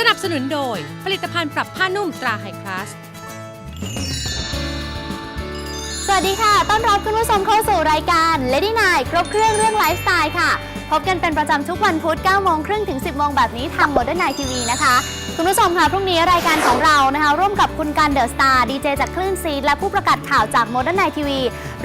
สนับสนุนโดยผลิตภัณฑ์ปรับผ้านุ่มตราไฮคลาส สวัสดีค่ะ ต้อนรับคุณผู้ชมเข้าสู่รายการ Lady n i g h ครบเครื่องเรื่องไลฟ์สไตล์ค่ะ พบกันเป็นประจำทุกวันพุธ9โมงครึ่งถึง 10 โมงแบบนี้ทาง Modern Night TV นะคะ คุณผู้ชมค่ะ พรุ่งนี้รายการของเรานะคะ ร่วมกับคุณการเดอะสตาร์ดีเจจากคลื่นซีดและผู้ประกาศข่าวจาก Modern Night TV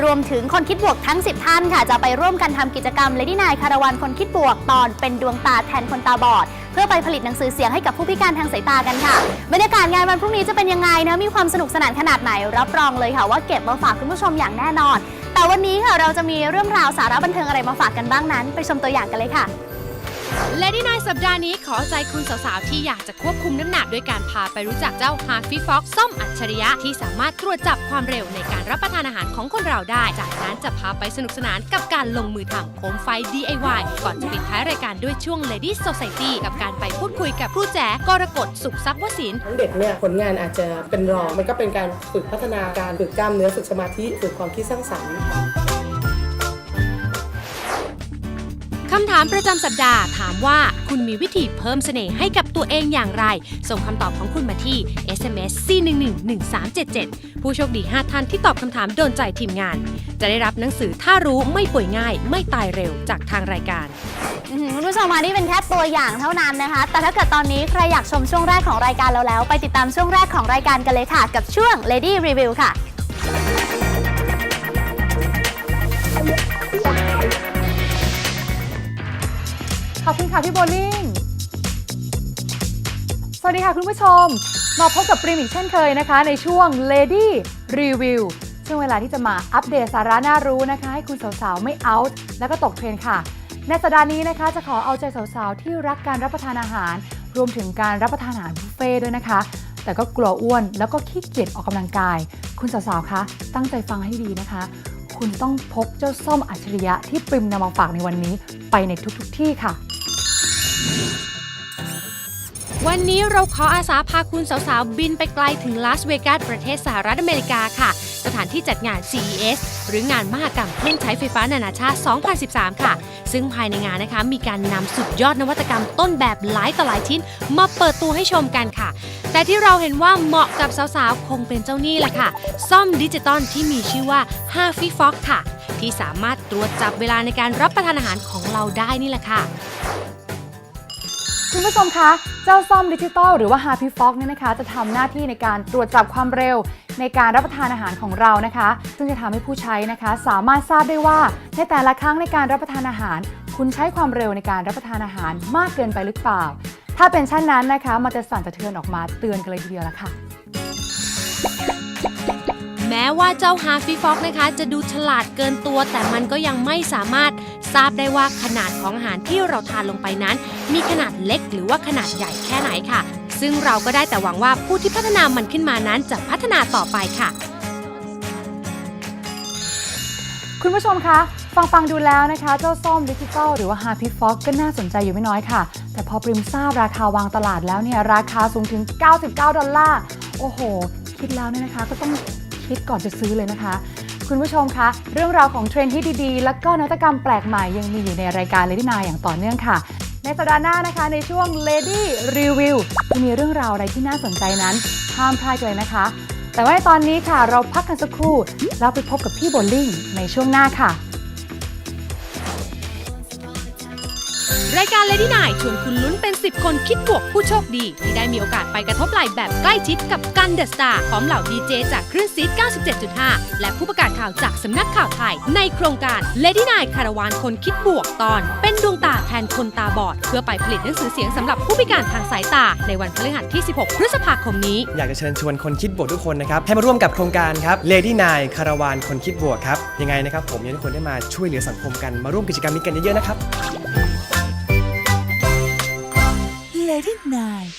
รวมถึงคนคิดบวกทั้ง 10 ท่านค่ะ จะไปร่วมกันทำกิจกรรม Lady n i g h t คาราวานคนคิดบวกตอนเป็นดวงตาแทนคนตาบอด เพื่อไปผลิตหนังสือเสียงให้กับผู้พิการทางสายตากันค่ะบรรยากาศงานวันพรุ่งนี้จะเป็นยังไงนะมีความสนุกสนานขนาดไหนรับรองเลยค่ะ ว่าเก็บมาฝากคุณผู้ชมอย่างแน่นอน แต่วันนี้ค่ะเราจะมีเรื่องราวสาระบันเทิงอะไรมาฝากกันบ้างนั้น ไปชมตัวอย่างกันเลยค่ะ และที่ในสัปดาห์นี้ขอใจคุณสาวๆ ที่อยากจะควบคุมน้ำหนักด้วยการพาไปรู้จักเจ้าฮาร์ฟิฟ็อกส้มอัจฉริยะ ที่สามารถตรวจจับความเร็วในการรับประทานอาหารของคนเราได้ จากนั้นจะพาไปสนุกสนานกับการลงมือทำโคมไฟ DIY ก่อนจะปิดท้ายรายการด้วยช่วง Lady Society กับการไปพูดคุยกับครูแจกรกฎสุขทรัพย์วสินทั้งเด็กเนี่ยผลงานอาจจะเป็นรองมันก็เป็นการฝึกพัฒนาการฝึกกล้ามเนื้อฝึกสมาธิฝึกความคิดสร้างสรรค์ คำถามประจำสัปดาห์ถามว่าคุณมีวิธีเพิ่มเสน่ห์ให้กับตัวเองอย่างไร ส่งคำตอบของคุณมาที่ SMS 4111377 ผู้โชคดี 5 ท่านที่ตอบคำถามโดนใจทีมงาน จะได้รับหนังสือถ้ารู้ไม่ป่วยง่าย ไม่ตายเร็วจากทางรายการ อื้อหือคุณผู้ชมมานี่เป็นแค่ตัวอย่างเท่านั้นนะคะ แต่ถ้าเกิดตอนนี้ใครอยากชมช่วงแรกของรายการเราแล้ว ไปติดตามช่วงแรกของรายการกันเลยค่ะ กับช่วง Lady Review ค่ะ ค่ะพี่โบลิ่ง สวัสดีค่ะคุณผู้ชม มาพบกับปริมอีกเช่นเคยนะคะ ในช่วง Lady Review ช่วงเวลาที่จะมาอัปเดตสาระน่ารู้นะคะ ให้คุณสาวๆ ไม่เอาท์แล้วก็ตกเทรนด์ค่ะ ในสัปดาห์นี้นะคะ จะขอเอาใจสาวๆ ที่รักการรับประทานอาหาร รวมถึงการรับประทานอาหารบุฟเฟ่ด้วยนะคะ แต่ก็กลัวอ้วนแล้วก็ขี้เกียจออกกำลังกาย คุณสาวๆ คะตั้งใจฟังให้ดีนะคะ คุณต้องพกเจ้าส้มอัจฉริยะที่ปริมนำมาฝากในวันนี้ไปในทุกๆที่ค่ะ วันนี้เราขออาสาพาคุณสาวๆ บินไปไกลถึงลาสเวกัสประเทศสหรัฐอเมริกาค่ะ สถานที่จัดงาน CES หรืองานมหกรรมเครื่องใช้ไฟฟ้านานาชาติ 2013 ค่ะ ซึ่งภายในงานนะคะ มีการนำสุดยอดนวัตกรรมต้นแบบหลายต่อหลายชิ้น มาเปิดตัวให้ชมกันค่ะ แต่ที่เราเห็นว่าเหมาะกับสาวๆ คงเป็นเจ้านี่แหละค่ะ ซ่อมดิจิตอลที่มีชื่อว่า h a f i f o x ค่ะ ที่สามารถตรวจจับเวลาในการรับประทานอาหารของเราได้นี่แหละค่ะ คุณผู้ชมคะ เจ้าซ่อมดิจิตอลหรือว่า Happy Fox เนี่ยนะคะ จะทำหน้าที่ในการตรวจจับความเร็วในการรับประทานอาหารของเรานะคะ ซึ่งจะทำให้ผู้ใช้นะคะ สามารถทราบได้ว่าในแต่ละครั้งในการรับประทานอาหาร คุณใช้ความเร็วในการรับประทานอาหารมากเกินไปหรือเปล่า ถ้าเป็นเช่นนั้นนะคะ มันจะสั่นสะเทือนออกมาเตือนกันเลยทีเดียวละค่ะ แม้ว่าเจ้าฮาฟิฟ็อกนะคะ จะดูฉลาดเกินตัว แต่มันก็ยังไม่สามารถ ทราบได้ว่าขนาดของอาหารที่เราทานลงไปนั้น มีขนาดเล็กหรือว่าขนาดใหญ่แค่ไหนค่ะ ซึ่งเราก็ได้แต่หวังว่าผู้ที่พัฒนามันขึ้นมานั้นจะพัฒนาต่อไปค่ะ คุณผู้ชมคะฟังฟังดูแล้วนะคะ เจ้าส้มดิจิตอลหรือว่า Happy Fox ก็น่าสนใจอยู่ไม่น้อยค่ะ แต่พอปริมทราบราคาวางตลาดแล้วเนี่ย ราคาสูงถึง 99 ดอลลาร์ โอ้โห คิดแล้วเนี่ยนะคะ ก็ต้องคิดก่อนจะซื้อเลยนะคะ คุณผู้ชมคะเรื่องราวของเทรนด์ที่ดีๆ และก็นวัตกรรมแปลกใหม่ยังมีอยู่ในรายการเลดี้นาอย่างต่อเนื่องค่ะ ในสัปดาห์หน้านะคะในช่วง Lady Review จะมีเรื่องราวอะไรที่น่าสนใจนั้นห้ามพลาดเลยนะคะ แต่ว่าในตอนนี้ค่ะเราพักกันสักครู่แล้วไปพบกับพี่โบลลิ่งในช่วงหน้าค่ะายการ Lady n i ชวนคุณลุ้นเป็น 10 คนคิดบวกผู้โชคดี ที่ได้มีโอกาสไปกระทบไหล่แบบใกล้ชิดกับกันเดอะสตาร์พร้อมเหล่าดีเจจากคลื่นซีด97.5 และผู้ประกาศข่าวจากสำนักข่าวไทย ในโครงการ Lady n i คาราวานคนคิดบวกตอน เป็นดวงตาแทนคนตาบอด เพื่อไปผลิตหนังสือเสียงสำหรับผู้พิการทางสายตา ในวันพฤหัสที่ 16 พฤษภาคมนี้ อยากจะเชิญชวนคนคิดบวกทุกคนนะครับให้มาร่วมกับโครงการครับ Lady n i คาราวานคนคิดบวกครับยังไงนะครับผมอยากให้ทุกคนได้มาช่วยเหลือสังคมกันมาร่วมกิจกรรมนี้กันเยอะๆนะครับ Lady Nine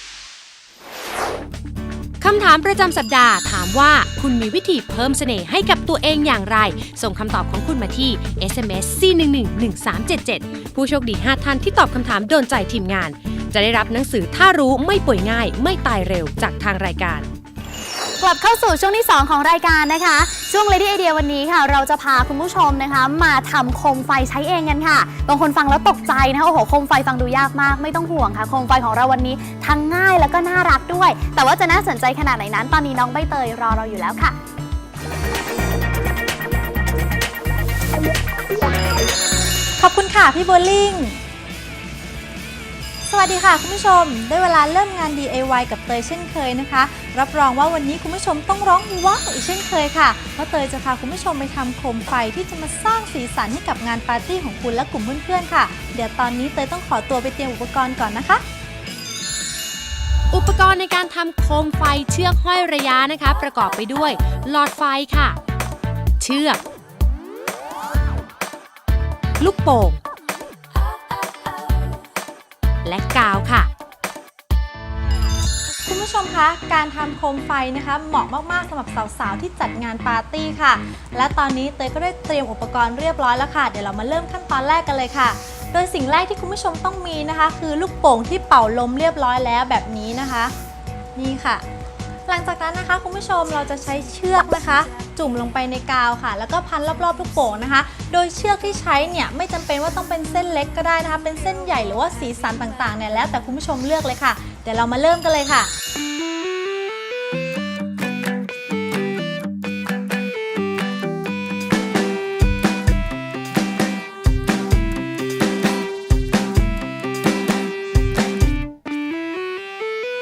คำถามประจำสัปดาห์ถามว่าคุณมีวิธีเพิ่มเสน่ห์ให้กับตัวเองอย่างไร ส่งคำตอบของคุณมาที่ SMS 4111377 ผู้โชคดี 5 ท่านที่ตอบคำถามโดนใจทีมงาน จะได้รับหนังสือถ้ารู้ไม่ป่วยง่าย ไม่ตายเร็วจากทางรายการ กลับเข้าสู่ช่วงที่ 2 ของรายการนะคะ ช่วง Lady Idea วันนี้ค่ะ เราจะพาคุณผู้ชมนะคะ มาทำโคมไฟใช้เองกันค่ะ บางคนฟังแล้วตกใจนะคะโอ้โหโคมไฟฟังดูยากมาก ไม่ต้องห่วงค่ะ โคมไฟของเราวันนี้ทั้งง่ายแล้วก็น่ารักด้วย แต่ว่าจะน่าสนใจขนาดไหนนั้น ตอนนี้น้องใบเตยรอเราอยู่แล้วค่ะขอบคุณค่ะพี่โบลิ่ง สวัสดีค่ะคุณผู้ชม ได้เวลาเริ่มงาน DIY กับเตยเช่นเคยนะคะ รับรองว่าวันนี้คุณผู้ชมต้องร้องว้าวอีกเช่นเคยค่ะเพราะเตยจะพาคุณผู้ชมไปทำโคมไฟที่จะมาสร้างสีสันให้กับงานปาร์ตี้ของคุณและกลุ่มเพื่อนๆค่ะ เดี๋ยวตอนนี้เตยต้องขอตัวไปเตรียมอุปกรณ์ก่อนนะคะ อุปกรณ์ในการทำโคมไฟเชือกห้อยระยะนะคะ ประกอบไปด้วย หลอดไฟค่ะ เชือก ลูกโป่งและกาวค่ะ ผู้ชมคะ การทำโคมไฟนะคะ เหมาะมากๆสำหรับสาวๆ ที่จัดงานปาร์ตี้ค่ะ และตอนนี้เตยก็ได้เตรียมอุปกรณ์เรียบร้อยแล้วค่ะ เดี๋ยวเรามาเริ่มขั้นตอนแรกกันเลยค่ะ โดยสิ่งแรกที่คุณผู้ชมต้องมีนะคะ คือลูกโป่งที่เป่าลมเรียบร้อยแล้วแบบนี้นะคะ นี่ค่ะ หลังจากนั้นนะคะคุณผู้ชมเราจะใช้เชือกนะคะ จุ่มลงไปในกาวค่ะ แล้วก็พันรอบๆลูกโป่งนะคะ โดยเชือกที่ใช้เนี่ยไม่จำเป็นว่าต้องเป็นเส้นเล็กก็ได้นะคะ เป็นเส้นใหญ่หรือว่าสีสันต่างๆเนี่ยแล้วแต่คุณผู้ชมเลือกเลยค่ะ ดี๋ยวเรามาเริ่มกันเลยค่ะ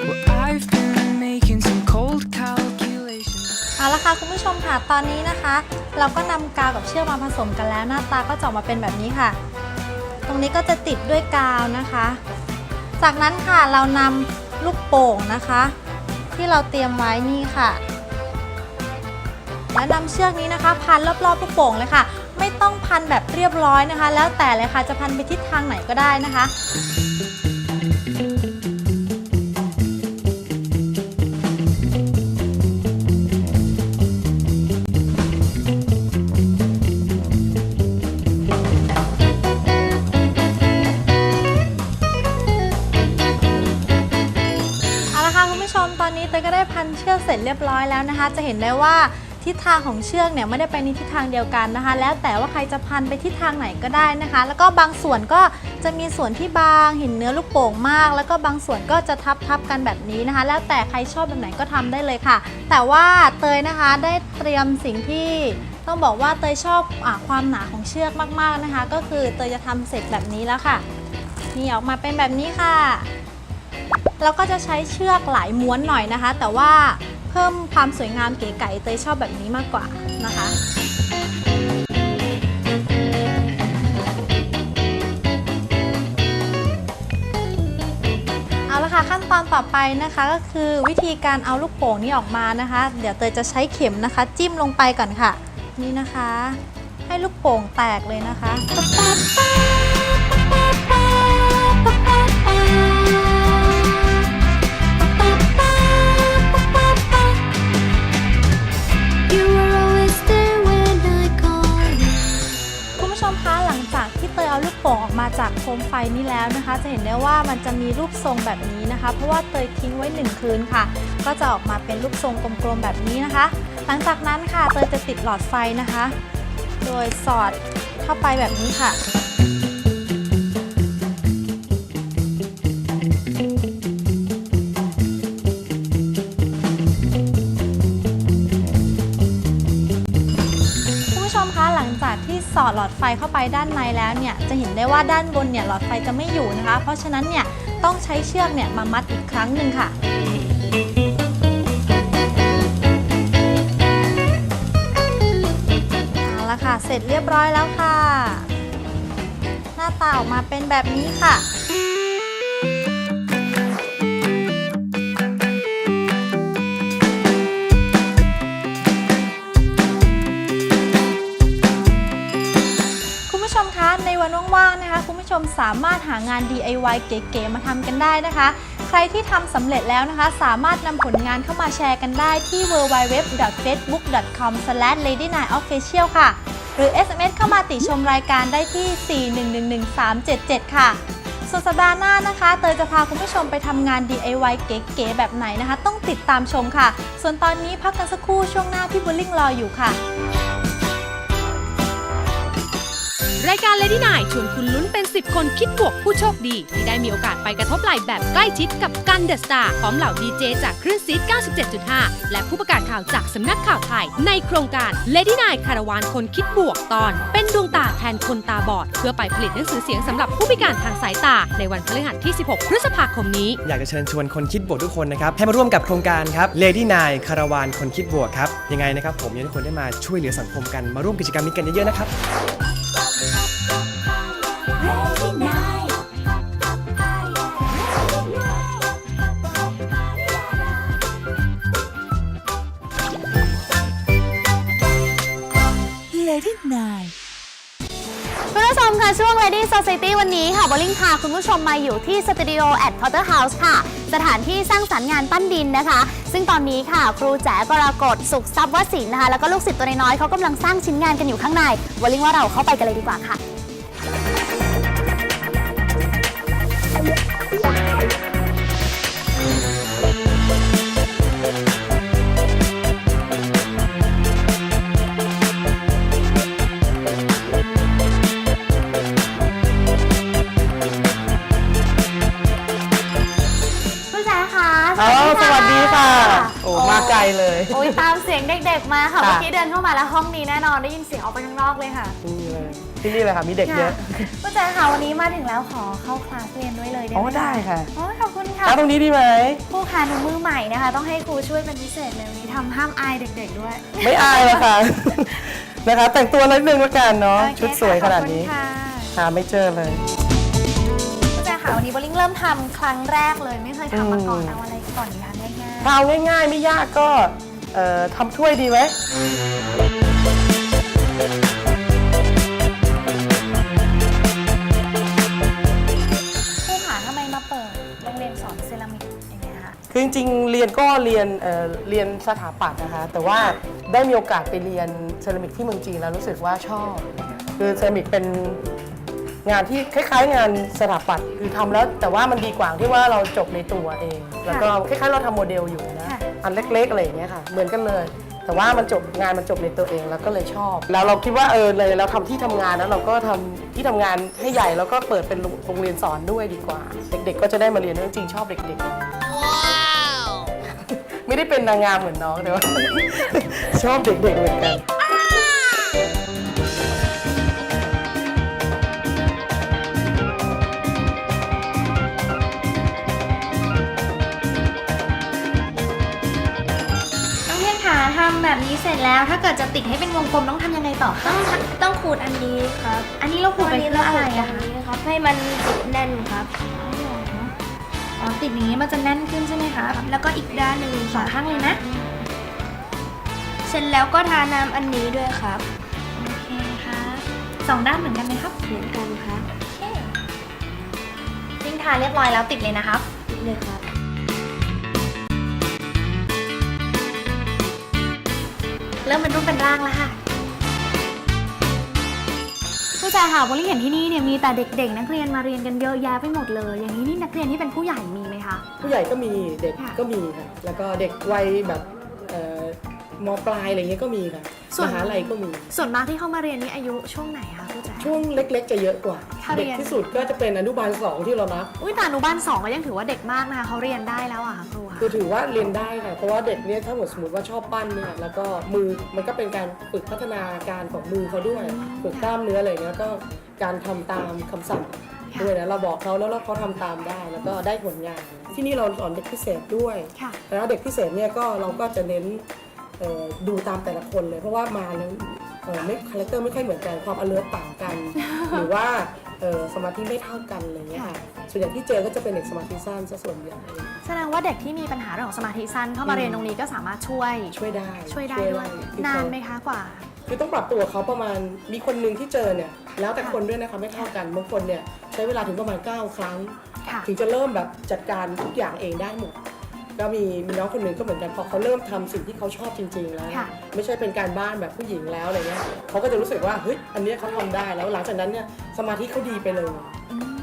Well, I've been making some cold calculations. เอาละค่ะคุณผู้ชมค่ะตอนนี้นะคะ เราก็นำกาวกับเชือกมาผสมกันแล้วหน้าตาก็จะออกมาเป็นแบบนี้ค่ะ ตรงนี้ก็จะติดด้วยกาวนะคะ จากนั้นค่ะเรานำลูกโป่งนะคะ ที่เราเตรียมไว้นี่ค่ะ และนำเชือกนี้นะคะ พันรอบๆลูกโป่งเลยค่ะ ไม่ต้องพันแบบเรียบร้อยนะคะ แล้วแต่เลยค่ะจะพันไปทิศทางไหนก็ได้นะคะ เสร็จเรียบร้อยแล้วนะคะ จะเห็นได้ว่าทิศทางของเชือกเนี่ยไม่ได้ไปในทิศทางเดียวกันนะคะ แล้วแต่ว่าใครจะพันไปทิศทางไหนก็ได้นะคะ แล้วก็บางส่วนก็จะมีส่วนที่บางเห็นเนื้อลูกโป่งมาก แล้วก็บางส่วนก็จะทับทับกันแบบนี้นะคะ แล้วแต่ใครชอบแบบไหนก็ทำได้เลยค่ะ แต่ว่าเตยนะคะได้เตรียมสิ่งที่ต้องบอกว่าเตยชอบอความหนาของเชือกมากๆนะคะ ก็คือเตยจะทำเสร็จแบบนี้แล้วค่ะนี่ออกมาเป็นแบบนี้ค่ะเราก็จะใช้เชือกหลายม้วนหน่อยนะคะ แต่ว่า พิ่มความสวยงามเก๋ไก๋เตยชอบแบบนี้มากกว่านะคะเอาละค่ะขั้นตอนต่อไปนะคะก็คือวิธีการเอาลูกโป่งนี้ออกมานะคะ เดี๋ยวเตยจะใช้เข็มนะคะ จิ้มลงไปก่อนค่ะ นี่นะคะ ให้ลูกโป่งแตกเลยนะคะ มาจากโคมไฟนี้แล้วนะคะ จะเห็นได้ว่ามันจะมีรูปทรงแบบนี้นะคะ เพราะว่าเตยทิ้งไว้หนึ่งคืนค่ะ ก็จะออกมาเป็นรูปทรงกลมๆแบบนี้นะคะ หลังจากนั้นค่ะเตยจะติดหลอดไฟนะคะ โดยสอดเข้าไปแบบนี้ค่ะ สอดหลอดไฟเข้าไปด้านในแล้วเนี่ยจะเห็นได้ว่าด้านบนเนี่ยหลอดไฟจะไม่อยู่นะคะ เพราะฉะนั้นเนี่ยต้องใช้เชือกเนี่ยมามัดอีกครั้งหนึ่งค่ะเอาละค่ะ เสร็จเรียบร้อยแล้วค่ะ หน้าตาออกมาเป็นแบบนี้ค่ะ มสามารถหางาน DIY เก๋ๆมาทำกันได้นะคะ ใครที่ทำสำเร็จแล้วนะคะ สามารถนำผลงานเข้ามาแชร์กันได้ที่ www.facebook.com/ladynightofficial ค่ะ หรือ SMS เข้ามาติชมรายการได้ที่ 4111377 ค่ะส่วนสัปดาห์หน้านะคะ เตยจะพาคุณผู้ชมไปทำงาน DIY เก๋ๆแบบไหนนะคะ ต้องติดตามชมค่ะ ส่วนตอนนี้พักกันสักครู่ช่วงหน้าพี่บุลลิงรออยู่ค่ะ รายการ Lady n i g h t ชวนคุณลุ้นเป็น 10 คนคิดบวกผู้โชคดี ที่ได้มีโอกาสไปกระทบไหล่แบบใกล้ชิดกับกันเดอะสตาร์พร้อมเหล่าดีเจจากคลื่นซีด97.5 และผู้ประกาศข่าวจากสำนักข่าวไทย ในโครงการ Lady n i g h t คาราวานคนคิดบวกตอน เป็นดวงตาแทนคนตาบอด เพื่อไปผลิตหนังสือเสียงสำหรับผู้พิการทางสายตา ในวันพฤหัสที่ 16 พฤษภาคมนี้ อยากจะเชิญชวนคนคิดบวกทุกคนนะครับ ให้มาร่วมกับโครงการครับ Lady n i คาราวานคนคิดบวกครับยังไงนะครับผมอยากให้ทุกคนได้มาช่วยเหลือสังคมกันมาร่วมกิจกรรมนี้กันเยอะๆนะครับ ช่วง Lady Society วันนี้ค่ะบอลลิงพาคุณผู้ชมมาอยู่ที่สตูดิโอแอดพัลเตอร์เฮาส์ค่ะ สถานที่สร้างสรรค์งานปั้นดินนะคะ ซึ่งตอนนี้ค่ะ ครูแจ๋กรกฎสุขทรัพย์วสินนะคะ แล้วก็ลูกศิษย์ตัวน้อยๆเขากำลังสร้างชิ้นงานกันอยู่ข้างในบอลลิงว่าเราเข้าไปกันเลยดีกว่าค่ะ ด็กๆมาค่ะ ค่ะ เมื่อกี้เดินเข้ามาแล้วห้องนี้แน่นอนได้ยินเสียงออกไปข้างนอกเลยค่ะนี่เลยที่นี่เลยค่ะ มีเด็กเยอะคุณแจ๋ค่ะวันนี้มาถึงแล้วขอเข้าคลาสเรียนด้วยเลยได้อ๋ไหอมได้ค่ะโอ้ยขอบคุณค่ะ แล้วตรงนี้ดีไหม ครูค่ะหนูมือใหม่นะคะ ต้องให้ครูช่วยเป็นพิเศษเลยวันนี้ทำห้ามอายเด็กๆด้วย ไม่อายหรอกค่ะ นะคะ แต่งตัวนิดนึงละกันเนาะ โอเคชุดสวยขนาดนี้ขอบคุณค่ะหาไม่เจอเลยคุณแจ๋ค่ะวันนี้โบลิ่งเริ่มทำครั้งแรกเลยไม่เคยทำมาก่อนอืม เอาอะไรก่อนดีคะง่ายถ้าเอาง่ายๆ ไม่ยากก็ เอ่อทำถ้วยดีไหมๆครูค่ะทำไมมาเปิดโรงเรียนสอนเซรามิกอย่างเงี้ยคะคือจริงๆเรียนก็เรียนเอ่อเรียนสถาปัตย์นะคะ แต่ว่าได้มีโอกาสไปเรียนเซรามิกที่เมืองจีนแล้วรู้สึกว่าชอบ คือเซรามิกเป็นงานที่คล้าย ๆ งานสถาปัตย์คือทำแล้วแต่ว่ามันดีกว่าที่ว่าเราจบในตัวเอง แล้วก็คล้ายๆเราทำโมเดลอยู่นะค่ะ อันเล็กๆอะไรอย่างเงี้ยค่ะ เหมือนกันเลย แต่ว่ามันจบงานมันจบในตัวเองแล้วก็เลยชอบ แล้วเราคิดว่าเออเลยเราทำที่ทำงานแล้วเราก็ทำที่ทำงานให้ใหญ่แล้วก็เปิดเป็นโรงเรียนสอนด้วยดีกว่า เด็กๆ ก็จะได้มาเรียนเรื่องจริงชอบเด็กๆ ไม่ได้เป็นนางงามเหมือนน้องแต่ว่า ชอบเด็กๆเหมือนกันน้ำแบบนี้เสร็จแล้ว ถ้าเกิดจะติดให้เป็นวงกลมต้องทำยังไงต่อคะต้องต้องขูดอันนี้ครับอันนี้เราขูดไปเพื่ออะไรอะอันคะนี้ครับ ให้มันติดแน่นครับอ๋อติดอย่างนี้มันจะแน่นขึ้นใช่ไหมคะแล้วก็อีกด้านหนึ่งสองข้างเลยนะ เสร็จแล้วก็ทาน้ำอันนี้ด้วยครับโอเคค่ะสองด้านเหมือนกันไหมครับเหมือนกันครับทิ้งทาเรียบร้อยแล้วติดเลยนะครับติดเลยครับ เริ่มเป็นรูปเป็นร่างแล้วค่ะผู้ชายค่ะบริเห็นที่นี่เนี่ยมีแต่เด็กๆ นักเรียนมาเรียนกันเยอะแยะไปหมดเลย อย่างนี้นี่นักเรียนที่เป็นผู้ใหญ่มีไหมคะ ผู้ใหญ่ก็มีเด็กค่ะ ก็มีค่ะแล้วก็เด็กวัยแบบเอ่อ มปลายอะไรเงี้ยก็มีค่ะส่วนมหาลัยก็มี ส่วนมากที่เข้ามาเรียนนี่อายุช่วงไหนคะครูแจ๋ช่วงเล็กๆ จะเยอะกว่า ถ้าเรีเด็กยน ที่สุดก็จะเป็นอนุบาลสองที่เรารับอุ้ยแต่อนุบาลสองก็ยังถือว่าเด็กมากนะคะเขาเรียนได้แล้วอะค่ะครูคะคือถือว่าเรียนได้ค่ะ เพราะว่าเด็กเนี่ยถ้าหมดสมมติว่าชอบปั้นเนี่ยแล้วก็มือมันก็เป็นการฝึกพัฒนาการของมือเขาด้วย ฝึกกล้ามเนื้ออะไรเงี้ยก็การทำตามคำสั่งด้วยนะเราบอกเขาแล้วเขาทำตามได้แล้วก็ได้ผลงาน ที่นี่เราสอนเด็กพิเศษด้วย ค่ะ แล้วเด็กพิเศษเนี่ยก็เราก็จะเน้นเอ่อ ดูตามแต่ละคนเลย เพราะว่ามาแล้วเอ่อไม่คาแรคเตอร์ไม่ค่อยเหมือนกันความ alert ต่างกัน หรือว่าเอ่อสมาธิไม่เท่ากันอะไรเงี้ยค่ะส่วนใหญ่ที่เจอก็จะเป็นเด็กสมาธิสั้นซะส่วนใหญ่แสดงว่าเด็กที่มีปัญหาเรื่องของสมาธิสั้นเข้ามาเรียนตรงนี้ก็สามารถช่วย ช่วยได้ช่วยได้ด้วยคือนานไหมคะกว่า คือต้องปรับตัวเขาประมาณมีคนหนึ่งที่เจอเนี่ยแล้วแต่คนด้วยนะคะไม่เท่ากันบางคนเนี่ยใช้เวลาถึงประมาณ 9 ครั้งค่ะถึงจะเริ่มแบบจัดการทุกอย่างเองได้หมด ก็มีมีน้องคนหนึ่งก็เหมือนกันพอเขาเริ่มทำสิ่งที่เขาชอบจริง ๆ แล้วค่ะไม่ใช่เป็นการบ้านแบบผู้หญิงแล้วอะไรเงี้ยเขาก็จะรู้สึกว่าเฮ้ยอันเนี้ยเขาทำได้แล้วหลังจากนั้นเนี่ยสมาธิเขาดีไปเลย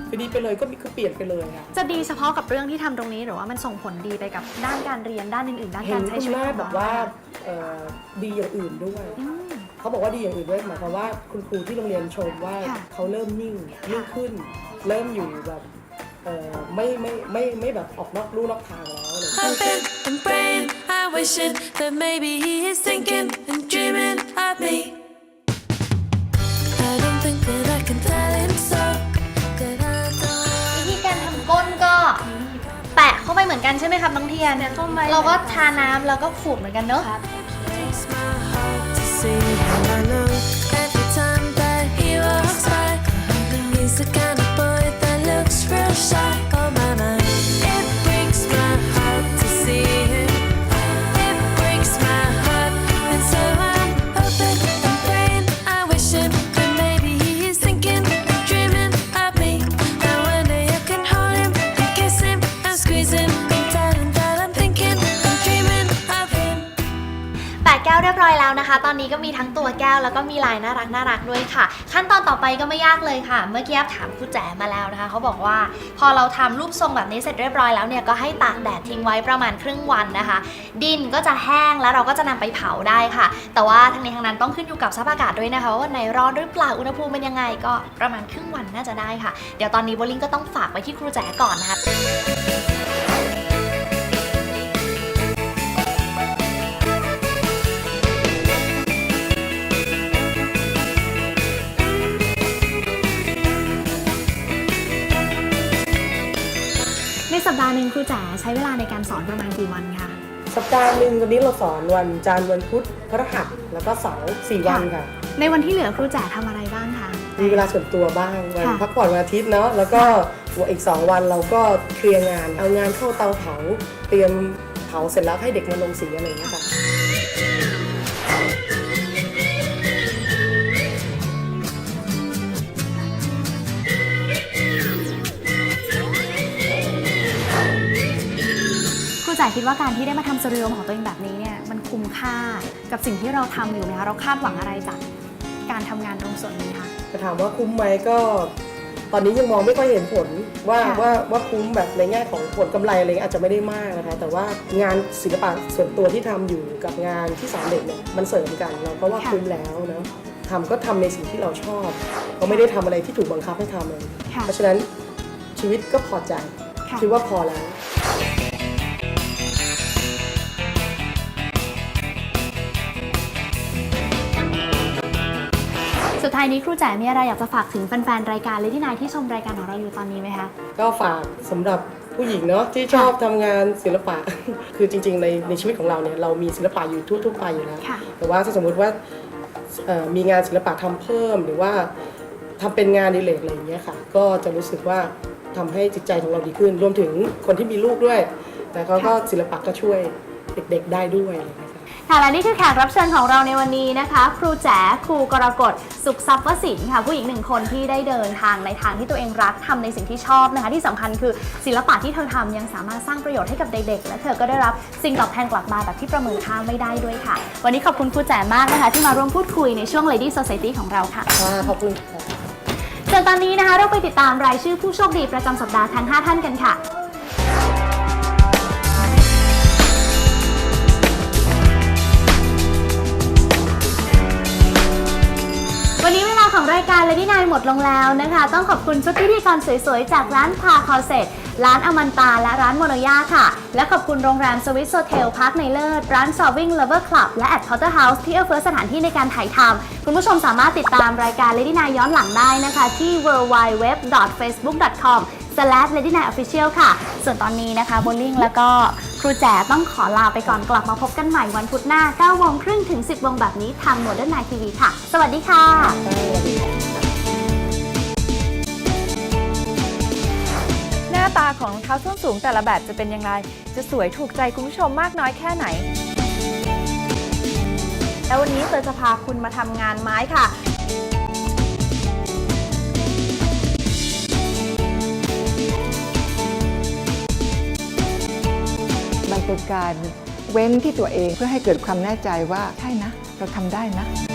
คือดีไปเลยก็มีคือเปลี่ยนไปเลยค่ะจะดีเฉพาะกับเรื่องที่ทำตรงนี้หรือว่ามันส่งผลดีไปกับด้านการเรียนด้านอื่นๆด้านเห็กานรใช้คุณชีวิตแม่ของบอกเราว่าเอ่อดีอย่างอื่นด้วยอืมเขาบอกว่าดีอย่างอื่นด้วยหมายความว่าคุณครูที่โรงเรียนชมว่าค่ะเขาเริ่มนิ่งนิ่งขึ้น เริ่มอยู่แบบ เอ่อไม่ไม่ไม่ไม่แบบออกนอกลู่นอกทางแล้วอะไรอย่างเงี้ย I've been and praying, I wishing that maybe he is thinking and dreaming of me. I don't think that I can tell him so. That I don't. วิธีการทำก้นก็แปะเข้าไปเหมือนกันใช่ไหมครับน้องเทียนเราก็ทาน้ำแล้วก็ขูดเหมือนกันเนอะ breaks my heart to see how I look shine. ตอนนี้ก็มีทั้งตัวแก้วแล้วก็มีลายน่ารักน่ารักด้วยค่ะ ขั้นตอนต่อไปก็ไม่ยากเลยค่ะ เมื่อกี้แอบถามครูแจ๋มาแล้วนะคะเขาบอกว่า พอเราทำรูปทรงแบบนี้เสร็จเรียบร้อยแล้วเนี่ยก็ให้ตากแดดทิ้งไว้ประมาณครึ่งวันนะคะ ดินก็จะแห้งแล้วเราก็จะนำไปเผาได้ค่ะ แต่ว่าทั้งนี้ทั้งนั้นต้องขึ้นอยู่กับสภาพอากาศด้วยนะคะว่าวันไหนร้อนหรือเปล่าอุณหภูมิเป็นยังไงก็ประมาณครึ่งวันน่าจะได้ค่ะ เดี๋ยวตอนนี้โบลิงก็ต้องฝากไว้ที่ครูแจ๋ก่อนนะคะ สัปดาห์หนึ่งครูแจ๋ใช้เวลาในการสอนประมาณกี่วันคะ สัปดาห์หนึ่งวันนี้เราสอนวันจันทร์วันพุธพฤหัสแล้วก็เสาร์สี่วันค่ะ ในวันที่เหลือครูแจ๋ทำอะไรบ้างคะ มีเวลาส่วนตัวบ้างวันค่ะ พักผ่อนวันอาทิตย์เนาะแล้วก็อีก 2 วันเราก็เคลียร์งาน เอางานเข้าเตาเผาเตรียมเผาเสร็จแล้วให้เด็กมาลงสีอะไรอย่างเงี้ยค่ะ ครูแจ๋คิดว่าการที่ได้มาทำสตูดิโอของตัวเองแบบนี้เนี่ยมันคุ้มค่ากับสิ่งที่เราทำอยู่ไหมคะเราคาดหวังอะไรจากการทำงานตรงส่วนนี้คะจะถามว่าคุ้มไหมก็ ตอนนี้ยังมองไม่ค่อยเห็นผลว่าค่ะ ว่าว่าคุ้มแบบในแง่ของผลกำไรอะไรเงี้ยอาจจะไม่ได้มากนะคะ แต่ว่างานศิลปะส่วนตัวที่ทำอยู่กับงานที่สอนเด็กเนี่ยมันเสริมกันเราก็ว่าคุ้มแล้วนะทำก็ทำในสิ่งที่เราชอบก็ไม่ได้ทำอะไรที่ถูกบังคับให้ทำเลย ค่ะ เพราะฉะนั้นชีวิตก็พอใจ ค่ะ คิดว่าพอแล้ว ดท้ายนี้ครูแจ๋มีอะไรอยากจะฝากถึงแฟนๆรายการเลดี้นายที่ชมรายการของเราอยู่ตอนนี้ไหมคะก็ฝากสำหรับผู้หญิงเนาะที่ชอบทำงานศิลปะ คือจริง ๆ ในในชีวิตของเราเนี่ยเรามีศิลปะอยู่ทั่วๆไปอยู่แล้วค่ะแต่ว่าถ้าสมมุติว่าเอ่อมีงานศิลปะทำเพิ่มหรือว่าทำเป็นงานอดิเลกอะไรอย่างเงี้ยค่ะ ก็จะรู้สึกว่าทำให้จิตใจของเราดีขึ้น รวมถึงคนที่มีลูกด้วย แต่เขาก็ศิลปะก็ช่วยเด็กๆได้ด้วย อะไรอย่างเงี้ยค่ะค่ะและนี่คือแขกรับเชิญของเราในวันนี้นะคะ ครูแจ๋ครูกรกฎสุขทรัพย์วสินค่ะ ผู้หญิงหนึ่งคนที่ได้เดินทางในทางที่ตัวเองรักทำในสิ่งที่ชอบนะคะ ที่สำคัญคือศิลปะที่เธอทำยังสามารถสร้างประโยชน์ให้กับเด็กๆ และเธอก็ได้รับสิ่งตอบแทนกลับมาแบบที่ประเมินค่าไม่ได้ด้วยค่ะ วันนี้ขอบคุณครูแจ๋มากนะคะ ที่มาร่วมพูดคุยในช่วง Lady Society ของเราค่ะค่ะขอบคุณค่ะส่วนตอนนี้นะคะเราไปติดตามรายชื่อผู้โชคดีประจำสัปดาห์ทั้ง 5 ท่านกันค่ะ ของรายการ Lady Nine หมดลงแล้วนะคะ ต้องขอบคุณชุดพิธีกรสวยๆ จากร้านพาคอเซตร้านอมันตาและร้านโมโนยาค่ะ และขอบคุณโรงแรมสวิสโซเทลพาร์คในเลิศ ร้าน Solving Lover Club และ at Potter House ที่เอื้อเฟื้อสถานที่ในการถ่ายทำคุณผู้ชมสามารถติดตามรายการ Lady Nine ย้อนหลังได้นะคะ ที่ slash lady nine official ค่ะ ส่วนตอนนี้นะคะโบลิ่งแล้วก็ครูแจ๋ต้องขอลาไปก่อนกลับมาพบกันใหม่วันพุธหน้า9โมงครึ่งถึง 10โมงแบบนี้ทาง Modern Night TV ค่ะ สวัสดีค่ะหน้าตาของรองเท้าส้นสูงแต่ละแบบจะเป็นอย่างไร จะสวยถูกใจคุณผู้ชมมากน้อยแค่ไหน แล้ววันนี้เตยจะพาคุณมาทำงานไม้ค่ะ ป็นการเว้นที่ตัวเองเพื่อให้เกิดความแน่ใจว่าใช่นะ เราทำได้นะ